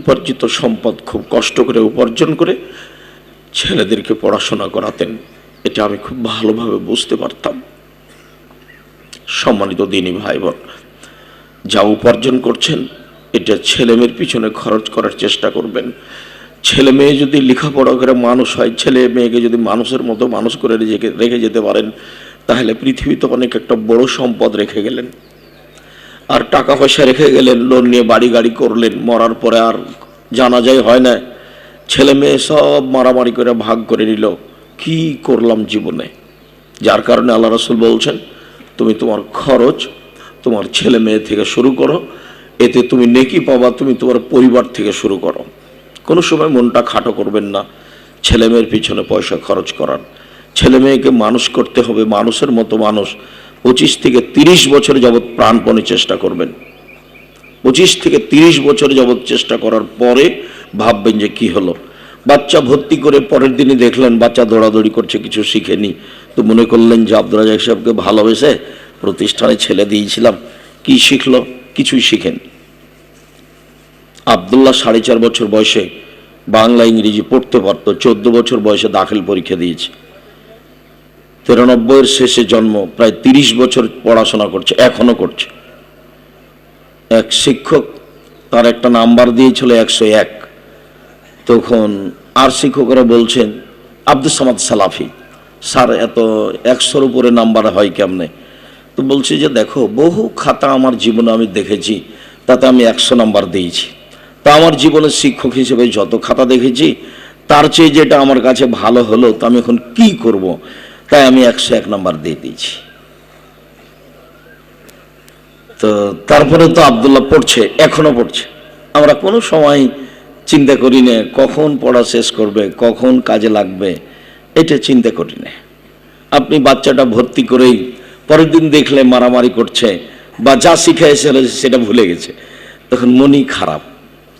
উপার্জিত সম্পদ খুব কষ্ট করে উপার্জন করে ছেলেদেরকে পড়াশোনা করাতেন, এটা আমি খুব ভালোভাবে বুঝতে পারতাম। সম্মানিত দিনী ভাই বোন যা উপার্জন করছেন, এটা ছেলে মেয়ের পিছনে খরচ করার চেষ্টা করবেন। ছেলে মেয়ে যদি লেখাপড়া করে মানুষ হয়, ছেলে মেয়েকে যদি মানুষের মতো মানুষ করে রেখে- রেখে যেতে পারেন, তাহলে পৃথিবীতে অনেক একটা বড় সম্পদ রেখে গেলেন। আর টাকা পয়সা রেখে গেলেন, লোন নিয়ে বাড়ি গাড়ি করলেন, মরার পরে আর জানা যায় হয় না। ছেলে মেয়ে সব মারামারি করে ভাগ করে নিল। কি করলাম জীবনে? যার কারণে আল্লাহ রসুল বলছেন, তুমি তোমার খরচ তোমার ছেলে মেয়ে থেকে শুরু করো। এতে তুমি নেকি পাবা, তুমি তোমার পরিবার থেকে শুরু করো। কোনো সময় মনটা খাটো করবেন না। ছেলে মেয়ের পিছনে পয়সা খরচ করার। ছেলে মেয়েকে মানুষ করতে হবে, মানুষের মতো মানুষ। পঁচিশ থেকে তিরিশ বছর যাবৎ প্রাণপণে চেষ্টা করবেন। পঁচিশ থেকে তিরিশ বছর যাবৎ চেষ্টা করার পরে ভাববেন যে কি হলো। বাচ্চা ভর্তি করে পরের দিনই দেখলেন বাচ্চা দৌড়াদৌড়ি করছে, কিছু শিখেনি। তো মনে করলেন যে আব্দুল রাজাক সাহেবকে ভালোবেসে প্রতিষ্ঠানে ছেলে দিয়েছিলাম। কি শিখলো? কিছুই শিখেন। আবদুল্লাহ সাড়ে চার বছর বয়সে বাংলা, ইংরেজি পড়তে পারতো, চোদ্দ বছর বয়সে দাখিল পরীক্ষা দিয়েছে। তিরানব্বইয়ের শেষে জন্ম, প্রায় তিরিশ বছর পড়াশোনা করছে, এখনও করছে। এক শিক্ষক তার একটা নাম্বার দিয়েছিল একশো এক। তখন আর শিক্ষকরা বলছেন আব্দুল সামাদ সালাফি, স্যার এত একশোর উপরে নাম্বার হয় কেমনে? তো বলছি যে, দেখো, বহু খাতা আমার জীবনে আমি দেখেছি, তাতে আমি একশো নাম্বার দিয়েছি। তা আমার জীবনের শিক্ষক হিসেবে যত খাতা দেখেছি, তার চেয়ে যেটা আমার কাছে ভালো হলো, তা আমি এখন কি করব? তাই আমি একশো এক নম্বর দিয়ে দিয়েছি। তো তারপরে তো আবদুল্লাহ পড়ছে, এখনও পড়ছে। আমরা কোনো সময় চিন্তা করি না, কখন পড়া শেষ করবে, কখন কাজে লাগবে, এটা চিন্তা করি না। আপনি বাচ্চাটা ভর্তি করেই পরের দিন দেখলে মারামারি করছে বা যা শিখে এসেছিল সেটা ভুলে গেছে। তখন মনই খারাপ।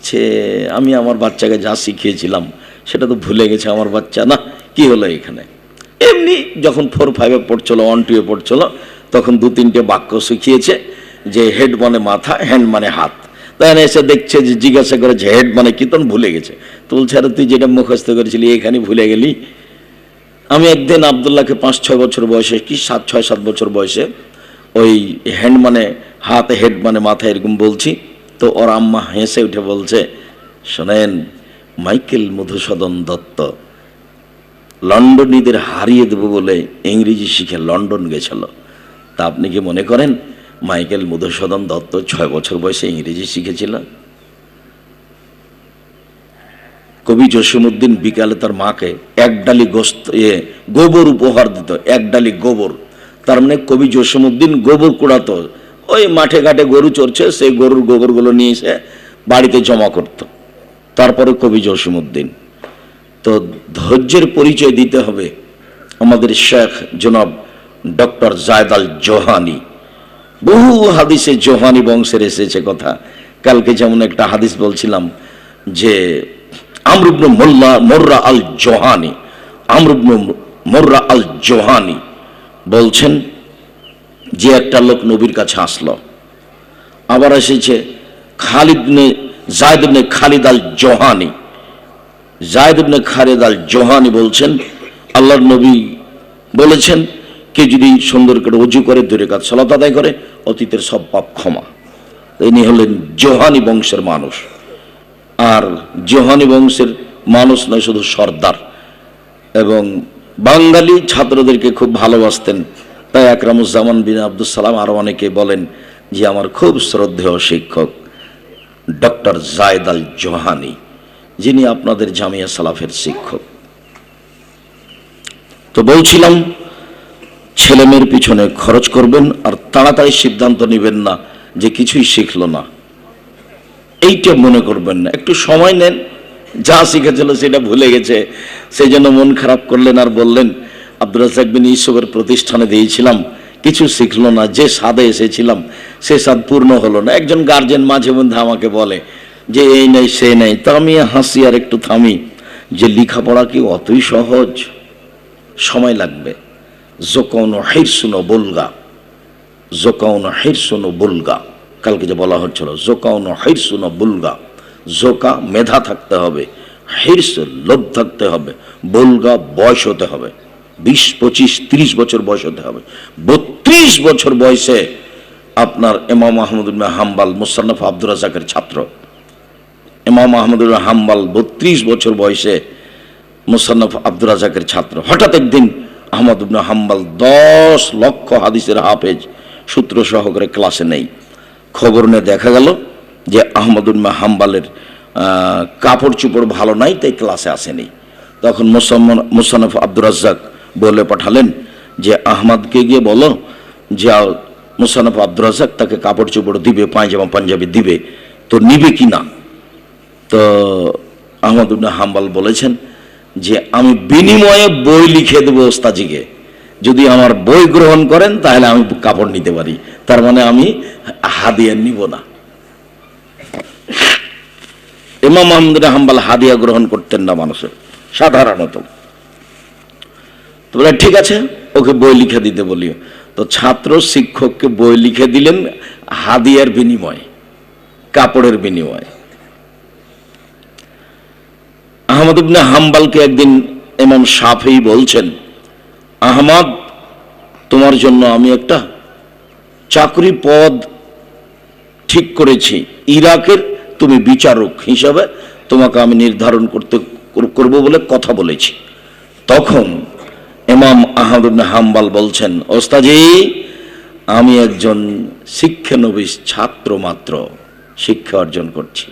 যে আমি আমার বাচ্চাকে যা শিখিয়েছিলাম, সেটা তো ভুলে গেছে আমার বাচ্চা। না, কি হলো এখানে? এমনি যখন ফোর ফাইভে পড়ছিল ওয়ান টুয়ে পড়ছিল, তখন দু, তিনটে বাক্য শিখিয়েছে যে হেড মানে মাথা হ্যান্ড মানে হাত। তখন এসে দেখছে যে, জিজ্ঞাসা করেছে হেড মানে কি? তখন ভুলে গেছে। তো বলছে তুই যেটা মুখস্থ করেছিলি, এখানে ভুলে গেলি? আমি একদিন আবদুল্লাহকে পাঁচ, ছয় বছর বয়সে, কি সাত, ছয়, সাত বছর বয়সে, ওই হ্যান্ড মানে হাত হেড মানে মাথা এরকম বলছি, তো ওর আম্মা হেসে উঠে বলছে, শোনেন, মাইকেল মধুসূদন দত্ত লন্ডনীদের হারিয়ে দেবো বলে ইংরেজি শিখে লন্ডন গেছিল। তা আপনি কি মনে করেন মাইকেল মধুসূদন দত্ত ছয় বছর বয়সে ইংরেজি শিখেছিল? কবি জসিমুদ্দিন বিকালে তার মাকে এক ডালি গোস্ত ইয়ে গোবর উপহার দিত, এক ডালি গোবর। তার মানে কবি জসিমুদ্দিন গোবর কুড়াতো, ওই মাঠে ঘাটে গরু চড়ছে, সেই গরুর গোবরগুলো নিয়ে এসে বাড়িতে জমা করত। তারপরে কবি জসিমুদ্দিন তো ধৈর্যের পরিচয় দিতে হবে আমাদের শেখ জনাব ডক্টর জায়দ আল জোহানি। বহু হাদিসে জোহানি বংশের এসেছে কথা। কালকে যেমন একটা হাদিস বলছিলাম যে আমরুবন মোল্লা, মোর্রা আল জোহানি আমরুবন মোর্রা আল জোহানি বলছেন যে একটা লোক নবীর কাছে আসলো। আবার এসেছে খালিদ নে Zayd Khalid al Juhani. Zayd ibn Khalid al Juhani বলছেন, আল্লাহর নবী বলেছেন, কে যদি সুন্দর করে অজু করে, দূরে কাজ সলাত আদায় করে, অতীতের সব পাপ ক্ষমা। তো ইনি হলেন জোহানি বংশের মানুষ। আর জোহানি বংশের মানুষ নয়, শুধু সর্দার। এবং বাঙালি ছাত্রদেরকে খুব ভালোবাসতেন। তাই আকরামুজ্জামান বিন আব্দুল সালাম আরও অনেকে বলেন যে, আমার খুব শ্রদ্ধেয় শিক্ষক ডক্টর জায়দ আল জোহানি যিনি আপনাদের জামিয়া সালাফের শিক্ষক। তো বলছিলাম, ছেলেমেয়ের পিছনে খরচ করবেন আর তাড়াতাড়ি সিদ্ধান্ত নেবেন না যে কিছুই শিখলো না। এইটা মনে করবেন না। একটু সময় নেন, যা শিখেছিল সেটা ভুলে গেছে। সেই জন্য মন খারাপ করলেন আর বললেন আব্দুল রাজাক ইসবের প্রতিষ্ঠানে দিয়েছিলাম, কিছু শিখলো না, যে স্বাদে এসেছিলাম, সে স্বাদ পূর্ণ হলো না। একজন গার্জেন মাঝে মধ্যে আমাকে বলে যে এই নাই, সে নাই আমি হাসি আর একটু থামি। যে লেখাপড়া কি অতই সহজ? সময় লাগবে। জোকৌন হিরসুনো বলগা। জোকাউন হিরসুনো বুলগা। কালকে যে বলা হচ্ছিল জোকাউন হিরসুনো বুলগা। জোকা মেধা থাকতে হবে, হির্স লোভ থাকতে হবে, বলগা বয়স হতে হবে। বিশ, পঁচিশ, তিরিশ বছর বয়স হতে হবে। বত্রিশ বছর বয়সে আপনার ইমাম আহমদুল্লাহ হাম্বাল মুসান্নফ আব্দুর রাজাকের ছাত্র। ইমাম আহমদুল্লাহ হাম্বাল বত্রিশ বছর বয়সে মুসান্নফ আব্দুর রাজাকের ছাত্র। হঠাৎ একদিন আহমদ হাম্বাল দশ লক্ষ হাদিসের হাফেজ সূত্র সহকারে ক্লাসে নেই। খবর নিয়ে দেখা গেল যে আহমদ আহমদুল্লাহ হাম্বালের কাপড় চুপড় ভালো নাই, তাই ক্লাসে আসেনি। তখন মুসাম্মন মুসানফ আব্দুর রাজ্জাক বলে পাঠালেন যে, আহমদকে গিয়ে বলো যে মুসানফ আব্দুর রাজ্জাক তাকে কাপড় চোপড় দিবে, পায়জামা, পাঞ্জাবি দিবে, তো নিবে কি না? তো আহমদুল্লাহ হাম্বাল বলেছেন যে আমি বিনিময়ে বই লিখে দেবো ওস্তাজিকে। যদি আমার বই গ্রহণ করেন, তাহলে আমি কাপড় নিতে পারি। তার মানে আমি হাদিয়া নিব না। ইমাম আহমদ হাম্বাল হাদিয়া গ্রহণ করতেন না মানুষের, সাধারণত। তো বলে, ঠিক আছে, ওকে বই লিখে দিতে বলিও। তো ছাত্র শিক্ষককে বই লিখে দিলেন হাদিয়ার বিনিময়ে, কাপড়ের বিনিময়ে। আহমদ ইবনে হাম্বালকে একদিন ইমাম সাফেই বলছেন, আহমদ, তোমার জন্য আমি একটা চাকরি পদ ঠিক করেছি। ইরাকের তুমি বিচারক হিসাবে তোমাকে আমি নির্ধারণ করতে করব বলে কথা বলেছি। তখন এমাম আহমদ হাম্বাল বলছেন ওস্তাজি আমি একজন শিক্ষানবিশ ছাত্র মাত্র শিক্ষা অর্জন করছি।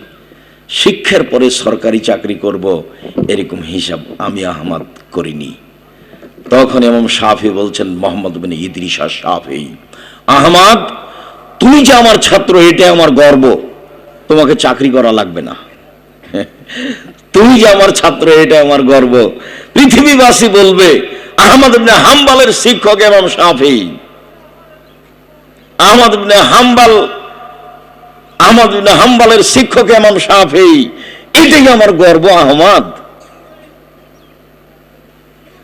শিক্ষার পরে সরকারি চাকরি করব, এরকম হিসাব আমি আহমদ করিনি। তখন ইমাম শাফি বলছেন, Muhammad bin Idris Shafi, Ahmad, তুমি যে আমার ছাত্র এটা আমার গর্ব। তোমাকে চাকরি করা লাগবে না। তুমি যে আমার ছাত্র এটা আমার গর্ব। পৃথিবীবাসী বলবে, আহমদ ইবনে হাম্বালের শিক্ষক এবং সাফি আহমদ ইবনে হাম্বাল আহমদ ইবনে হাম্বালের শিক্ষক এমাম সাফি এটাই আমার গর্ব, আহমদ।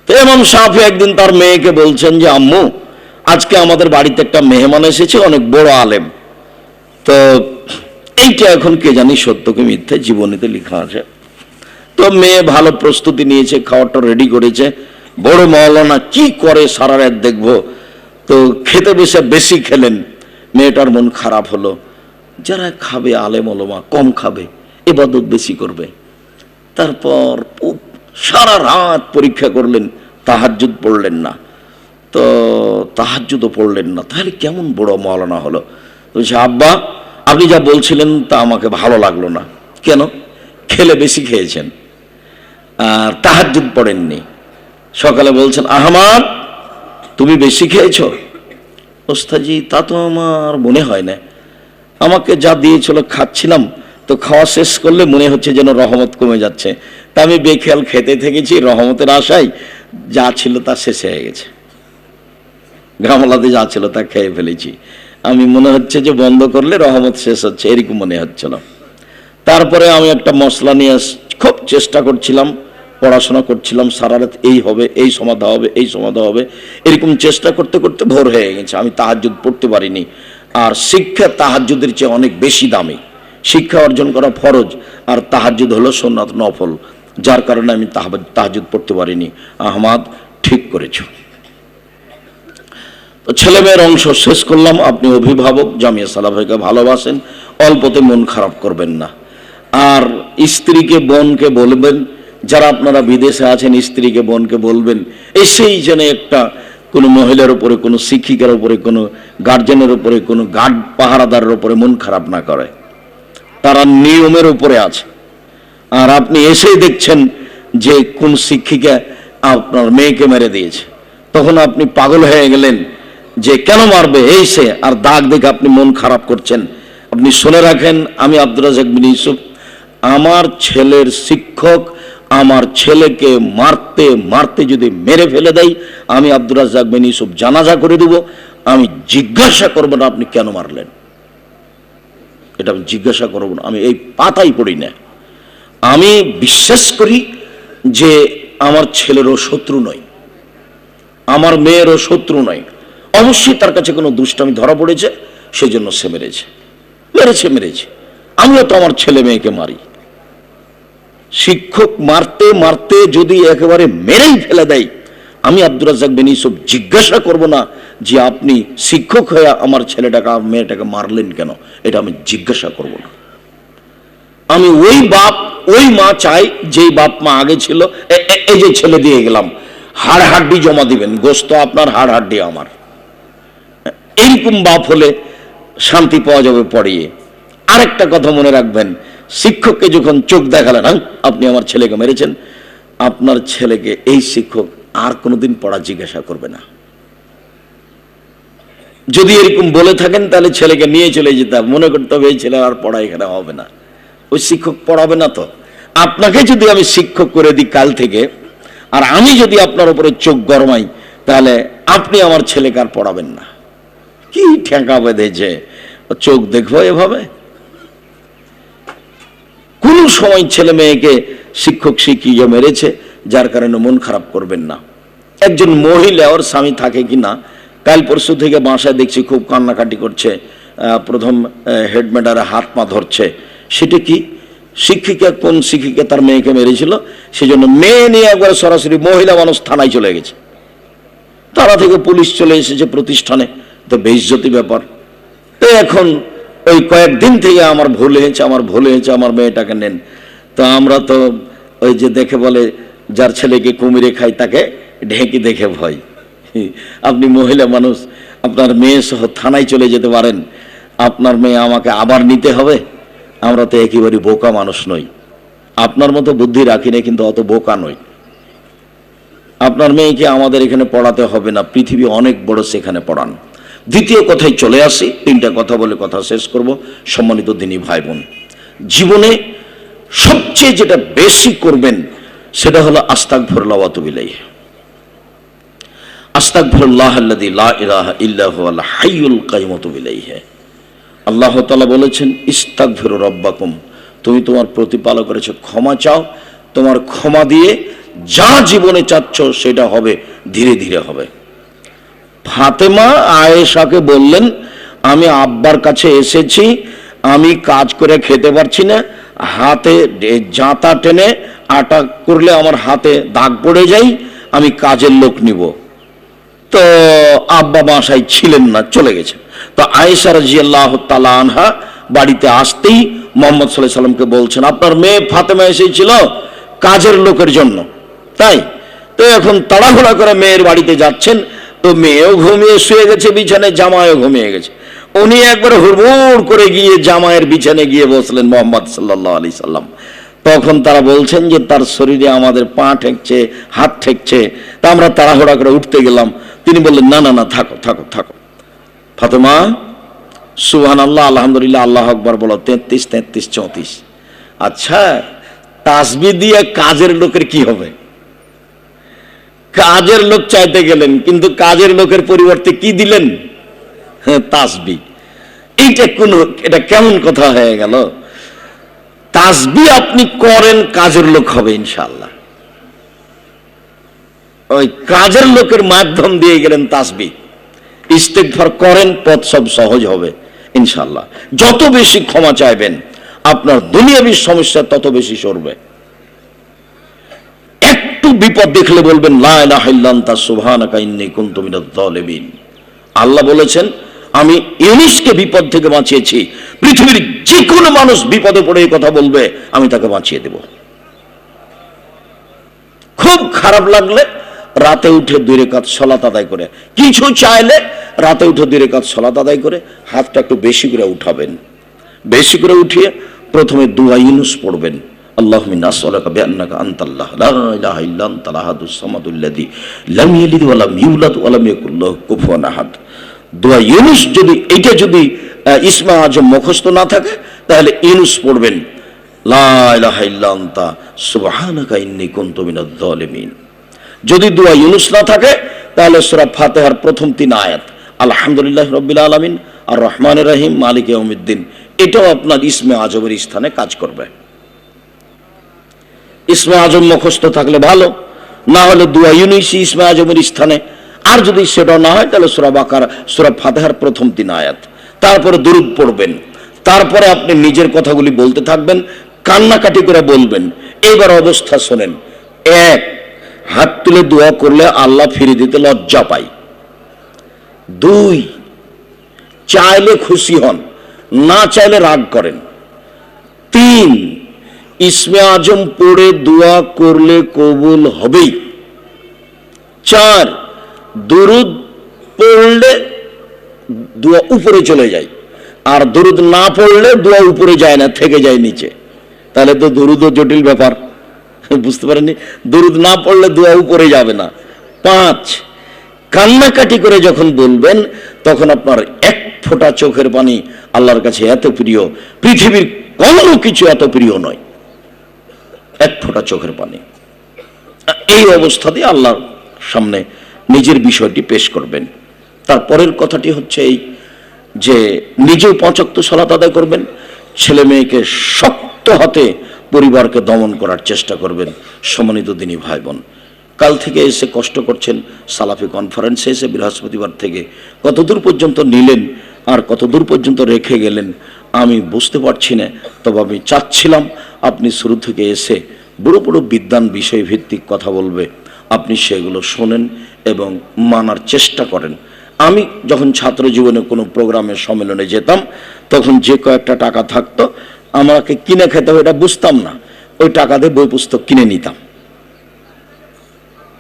তো সাফি একদিন তার মেয়েকে বলছেন যে, আম্মু, আজকে আমাদের বাড়িতে একটা মেহমান এসেছে, অনেক বড় আলেম। তো এইটা এখন কে জানি সত্য কি মিথ্যে জীবনীতে লেখা আছে। তো মেয়ে ভালো প্রস্তুতি নিয়েছে খাওয়াটা রেডি করেছে। বড় মৌলানা কি করে সারা রাত দেখব? তো খেতে বসে বেশি খেলেন, মেয়েটার মন খারাপ হলো। যারা খাবে, আলেম ওলমা কম খাবে এবাদত বেশি করবে। তারপর সারা রাত পরীক্ষা করলেন, তাহাজ্জুদ পড়লেন না। তো তাহাজ্জুদও পড়লেন না। তাহলে কেমন বড় মৌলানা হলো? বলছে, আব্বা, আপনি যা বলছিলেন তা আমাকে ভালো লাগল না। কেন? খেলে বেশি খেয়েছেন। আর তাহাজ্জুদ পড়েননি। সকালে বলছেন, আহমাদ, তুমি বেশি খেয়েছ? ওস্তাজি তা তো আমার মনে হয় না। আমাকে যা দিয়েছিল খাচ্ছিলাম, তো খাওয়া শেষ করলে মনে হচ্ছে যেন রহমত কমে যাচ্ছে। তা আমি বেখেয়াল খেতে থেকেছি, রহমতের আশায় যা ছিল তা শেষ হয়ে গেছে। গামলাতে যা ছিল তা খেয়ে ফেলেছি। আমি মনে হচ্ছে যে বন্ধ করলে রহমত শেষ হচ্ছে, এরকম মনে হচ্ছিল। তারপরে আমি একটা মশলা নিয়ে খুব চেষ্টা করছিলাম, পড়াশোনা করছিলাম, সারা রাত এই হবে, এই সমাধা হবে, এই সমাধা হবে, এরকম চেষ্টা করতে করতে ভোর হয়ে গেছে। আমি তাহাজ্জুদ পড়তে পারিনি। আর শিক্ষা তাহাজ্জুদের চেয়ে অনেক বেশি দামি। শিক্ষা অর্জন করা ফরজ, আর তাহাজ্জুদ হলো সোনাত নফল। যার কারণে আমি তাহাজুদ পড়তে পারিনি। আহমাদ, ঠিক করেছ। তো ছেলে মেয়ের অংশ শেষ করলাম। আপনি অভিভাবক, জামিয়া সালাফাইকে ভালোবাসেন। অল্পতে মন খারাপ করবেন না। আর স্ত্রীকে, বোনকে বলবেন, যারা আপনারা বিদেশে আছেন, স্ত্রীকে, বোনকে বলবেন, এসেই যেন একটা কোনো মহিলার উপরে, কোনো শিক্ষিকার উপরে, কোনো গার্জেনের উপরে, কোনো গার্ড পাহারাদারের উপরে মন খারাপ না করে। তারা নিয়মের উপরে আছে। আর আপনি এসেই দেখছেন যে কোন শিক্ষিকা আপনার মেয়েকে মেরে দিয়েছে। তখন আপনি পাগল হয়ে গেলেন যে কেন মারবে? এই সে, আর দাগ দেখে আপনি মন খারাপ করছেন। আপনি শুনে রাখেন, আমি আব্দুল রাজাক বিন ইউসুফ, আমার ছেলের শিক্ষক আমার ছেলেকে মারতে মারতে যদি মেরে ফেলে দেয় আমি আব্দুল রাজাক বিন ইউসুফ জানাজা করে দেব। আমি জিজ্ঞাসা করব না আপনি কেন মারলেন। এটা আমি জিজ্ঞাসা করব না, আমি এই পাতাই পড়ি না। আমি বিশ্বাস করি যে আমার ছেলেরও শত্রু নয়, আমার মেয়েরও শত্রু নয়। অবশ্যই তার কাছে কোনো দুষ্টামি ধরা পড়েছে, সেজন্য সে মেরেছে। মেরেছে মেরেছে। আমিও তো আমার ছেলে মেয়েকে মারি। শিক্ষক মারতে মারতে যদি একেবারে মেরেই ফেলে দেয়, আমি আব্দুর রাজাক বিন ইউসুফ জিজ্ঞাসা করব না যে আপনি শিক্ষক হয়ে আমার ছেলেটাকে মেয়েটাকে মারলেন কেন? এটা আমি জিজ্ঞাসা করব না। আমি ওই বাপ, ওই মা চাই, যেই বাপ মা আগে ছিল এই যে ছেলে দিয়ে গেলাম হাড় হাড্ডি জমা দিবেন, গোস্ত আপনার হাড় হাড্ডি আমার। এইরকম বাপ হলে শান্তি পাওয়া যাবে পড়িয়ে। আরেকটা কথা মনে রাখবেন শিক্ষককে যখন চোখ দেখালেন "হ্যাঁ, আপনি আমার ছেলেকে মেরেছেন। আপনার ছেলেকে এই শিক্ষক আর কোনোদিন পড়া জিজ্ঞাসা করবে না। যদি এরকম বলে থাকেন তাহলে ছেলেকে নিয়ে চলে যেতে হবে। মনে করতে হবে এই ছেলে আর পড়া এখানে হবে না। ওই শিক্ষক পড়াবে না তো। আপনাকে যদি আমি শিক্ষক করে দিই কাল থেকে আর আমি যদি আপনার উপরে চোখ গরমাই তাহলে আপনি আমার ছেলেকে আর পড়াবেন না। কি ঠেকা বেঁধেছে? চোখ দেখব এভাবে? কোন সময় ছেলে মেয়েকে শিক্ষক, শিক্ষিকা মেরেছে, যার কারণে মন খারাপ করবেন না। একজন মহিলা ওর স্বামী থাকে কি না, কাল পরশু থেকে বাসায় দেখছি খুব কান্নাকাটি করছে প্রথম হেডম্যাডারে হাত পা ধরছে। সেটা কি? শিক্ষিকা কোন শিক্ষিকা তার মেয়েকে মেরেছিল? সেজন্য মেয়ে নিয়ে একবার সরাসরি মহিলা মানুষ থানায় চলে গেছে। তারা থেকে পুলিশ চলে এসেছে প্রতিষ্ঠানে। তো বেইজ্জতি ব্যাপার। তো এখন ওই কয়েকদিন থেকে আমার ভুল হয়েছে, আমার ভুল হয়েছে, আমার মেয়েটাকে নেন। তো আমরা তো ওই যে দেখে বলে, যার ছেলেকে কুমিরে খাই তাকে ঢেঁকি দেখে ভয়। আপনি মহিলা মানুষ, আপনার মেয়ে সহ থানায় চলে যেতে পারেন। আপনার মেয়ে আমাকে আবার নিতে হবে। আমরা তো একেবারে বোকা মানুষ নই। আপনার মতো বুদ্ধি রাখি না কিন্তু অত বোকা নই। আপনার মেয়েকে আমাদের এখানে পড়াতে হবে না, পৃথিবী অনেক বড় সেখানে পড়ান। দ্বিতীয় কথায় চলে আসি, তিনটা কথা বলে কথা শেষ করব। সম্মানিত দিনী ভাই বোন, জীবনে সবচেয়ে যেটা বেশি করবেন সেটা হলো আস্তাক ভরলাওয়াতুবিলাই আস্তাক বিলাইহি আল্লাহ তালা বলেছেন ইস্তাক ফেরো রব্বাকুম, তুমি তোমার প্রতিপালকের কাছে ক্ষমা চাও, তোমার ক্ষমা দিয়ে যা জীবনে চাচ্ছ সেটা হবে, ধীরে ধীরে হবে। ফাতেমা আয়েশাকে বললেন, আমি আব্বার কাছে এসেছি, আমি কাজ করে খেতে পারছি না, হাতে জাঁতা টেনে আটা করলে আমার হাতে দাগ পড়ে যাই আমি কাজের লোক নিব। তো আব্বা বাসায় ছিলেন না, চলে গেছে তো আয়েশা রাজিয়াল্লাহ তালা আনহা বাড়িতে আসতেই মোহাম্মদ সাল্লাহ সাল্লামকে বলছেন, আপনার মেয়ে ফাতেমা এসেছিল কাজের লোকের জন্য। তাই? তো এখন তাড়াহুড়া করে মেয়ের বাড়িতে যাচ্ছেন তো মেয়েও ঘুমিয়ে শুয়ে গেছে বিছানে জামাইও ঘুমিয়ে গেছে। উনি একবার হুড়মুড় করে গিয়ে জামাইয়ের বিছানে গিয়ে বসলেন মোহাম্মদ সাল্লাহ আলি সাল্লাম। তখন তারা বলছেন যে, তার শরীরে আমাদের পা ঠেকছে, হাত ঠেকছে। তা আমরা তাড়াহুড়া করে উঠতে গেলাম। তিনি বললেন, না না না, থাকো থাকো থাকো। ফাতেমা সুহান আল্লাহ আলহামদুলিল্লাহ, আল্লাহ আকবর বলো, তেত্রিশ তেত্রিশ, চৌত্রিশ। আচ্ছা তাসবি দিয়ে কাজের লোকের কি হবে? কাজের লোক চাইতে গেলেন, কিন্তু কাজের লোকের পরিবর্তে কি দিলেন? হ্যাঁ তাসবি। এইটা কোন, এটা কেমন কথা হয়ে গেল? তাসবি আপনি করেন, কাজের লোক হবে ইনশাল্লাহ ওই কাজের লোকের মাধ্যম দিয়ে গেলেন তাসবি। ইস্তেকভার করেন, পথ সব সহজ হবে ইনশাল্লাহ যত বেশি ক্ষমা চাইবেন, আপনার দুনিয়াবী সমস্যা তত বেশি সরবে। বিপদ দেখলে বলবেন, লা ইলাহা ইল্লা আনতা সুবহানাকা ইন্নী কুনতু মিনাজ জালিমিন আল্লাহ বলেছেন, আমি ইউনুসকে বিপদ থেকে বাঁচিয়েছি। পৃথিবীর যে কোনো মানুষ বিপদে পড়ে এই কথা বলবে, আমি তাকে বাঁচিয়ে দেব। খুব খারাপ লাগলে রাতে উঠে দুই রেখাত সলাত আদায় করে। কিছু চাইলে রাতে উঠে দুই রেখাত সলাত আদায় করে, হাতটা একটু বেশি করে উঠাবেন। বেশি করে উঠিয়ে প্রথমে দুয়া ইউনুস পড়বেন। আল্লাহ নাসআলুকা বিআন্নাকা আনতাল্লাহ, লা ইলাহা ইল্লা আনতাল আহাদুস সামাদুল্লাযী লাম ইয়ালিদ ওয়া লাম ইউলাদ ওয়া লাম ইয়াকুল লাহু কুফুয়ান আহাদ। দোয়া ইউনুস যদি, এইটা যদি ইসমা আজম মুখস্থ না থাকে, তাহলে ইউনুস পড়বেন, লা ইলাহা ইল্লা আনতা সুবহানাকা ইন্নী কুনতু মিনাজ জালিমিন যদি দোয়া ইউনুস না থাকে, তাহলে সূরা ফাতিহার প্রথম তিন আয়াত, আলহামদুলিল্লাহ রাব্বিল আলামিন, আর রহমানির রহিম, মালিক ইয়াউমিদ্দিন, এটাও আপনার ইসমে আজমের স্থানে কাজ করবে। ইসমে আজম মুখস্থ থাকলে ভালো, না হলে দুয়া ইউনিসি ইসমে আজমের স্থানে। আর যদি সেটা না হয়, তাহলে সুরা বাকার, সুরা ফাতেহার প্রথম তিন আয়াত। তারপরে দুরুদ পড়বেন। তারপরে আপনি নিজের কথাগুলি বলতে থাকবেন, কান্নাকাটি করে বলবেন। এইবার অবস্থা শোনেন। এক, হাত তুলে দোয়া করলে আল্লাহ ফিরে দিতে লজ্জা পাই দুই, চাইলে খুশি হন, না চাইলে রাগ করেন। তিন ইসমে আজম পড়ে দোয়া করলে কবুল হবেই। চার, দরুদ পড়লে দোয়া উপরে চলে যায়। আর দরুদ না পড়লে দোয়া উপরে যায় না, থেকে যায় নিচে। তাহলে তো দরুদও জটিল ব্যাপার। বুঝতে পারেনি দরুদ না পড়লে দোয়া উপরে যাবে না। পাঁচ, কান্নাকাটি করে যখন বলবেন, তখন আপনার এক ফোঁটা চোখের পানি আল্লাহর কাছে এত প্রিয়। পৃথিবীর কোনো কিছু এত প্রিয় নয়। এক ফোঁটা চোখের পানি। এই অবস্থাতে আল্লাহর সামনে নিজের বিষয়টি পেশ করবেন। তারপরের কথাটি হচ্ছে এই যে নিজেও পঁচাত্তর সালাত আদায় করবেন, ছেলে মেয়েকে শক্ত হাতে পরিবারকে দমন করার চেষ্টা করবেন সম্মানিত দিনী ভাই বোন কাল থেকে এসে কষ্ট করছেন সালাফি কনফারেন্সে এসে বৃহস্পতিবার থেকে। কতদূর পর্যন্ত নিলেন আর কতদূর পর্যন্ত রেখে গেলেন আমি বুঝতে পারছি না, তবে আমি চাচ্ছিলাম আপনি শুরু থেকে এসে বড় বড় বিদ্যান বিষয় ভিত্তিক কথা বলবে। আপনি সেগুলো শোনেন এবং মানার চেষ্টা করেন। আমি যখন ছাত্র জীবনে কোনো প্রোগ্রামের সম্মেলনে যেতাম, তখন যে কয়েকটা টাকা থাকতো, আমাকে কিনে খেতে হবে এটা বুঝতাম না। ওই টাকা দিয়ে বই পুস্তক কিনে নিতাম।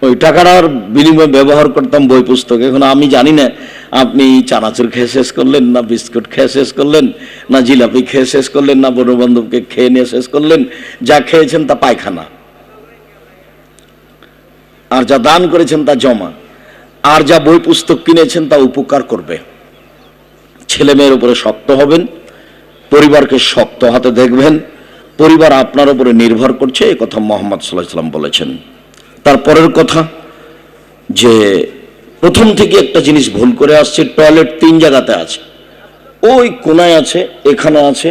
ওই টাকাটার বিনিময়ে ব্যবহার করতাম বই পুস্তক। এখন আমি জানি না, আপনি চানাচুর খেয়ে শেষ করলেন, না বিস্কুট খেয়ে শেষ করলেন, না জিলাপি খেয়ে শেষ করলেন, না বন্ধু বান্ধবকে খেয়ে নিয়ে শেষ করলেন, যা খেয়েছেন তা পায়খানা। আর যা দান করেছেন তা জমা। আর যা বই পুস্তক কিনেছেন তা উপকার করবে। ছেলে মেয়ের উপরে শক্ত হবেন, পরিবারকে শক্ত হাতে দেখবেন, পরিবার আপনার উপরে নির্ভর করছে এই কথা মোহাম্মদ সাল্লাহ সাল্লাম বলেছেন। তারপরের কথা যে প্রথম থেকে একটা জিনিস ভুল করে আসছে, টয়লেট তিন জায়গাতে আছে। ওই কোনায় আছে, এখানে আছে,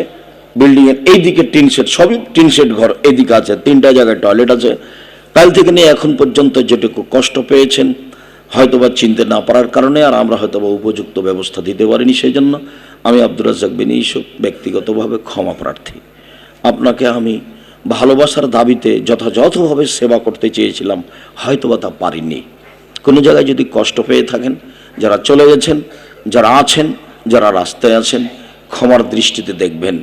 বিল্ডিং এর এইদিকে টিন শেড সবই টিন শেড ঘর এদিকে আছে, তিনটা জায়গায় টয়লেট আছে। কাল থেকে নিয়ে এখন পর্যন্ত যেটুকু কষ্ট পেয়েছেন, হয়তোবা চিনতে না পারার কারণে আর আমরা হয়তোবা উপযুক্ত ব্যবস্থা দিতে পারিনি সেই জন্য আমি আব্দুর রাজ্জাক বিন ইসুফ ব্যক্তিগতভাবে ক্ষমা প্রার্থী। আপনাকে আমি ভালোবাসার দাবিতে যথাযথভাবে সেবা করতে চেয়েছিলাম, হয়তোবা তা পারিনি। কোনো জায়গায় যদি কষ্ট পেয়ে থাকেন, যারা চলে গেছেন, যারা আছেন, যারা রাস্তায় আছেন, ক্ষমার দৃষ্টিতে দেখবেন।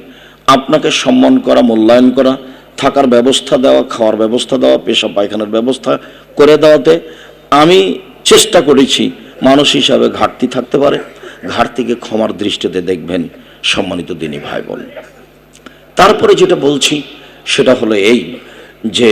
আপনাকে সম্মান করা, মূল্যায়ন করা, থাকার ব্যবস্থা দেওয়া, খাওয়ার ব্যবস্থা দেওয়া পেশা পায়খানার ব্যবস্থা করে দেওয়াতে আমি চেষ্টা করেছি মানুষ হিসাবে ঘাটতি থাকতে পারে। ঘাটতিকে ক্ষমার দৃষ্টিতে দেখবেন, সম্মানিত দিনী ভাই বোন। তারপরে যেটা বলছি সেটা হলো এই যে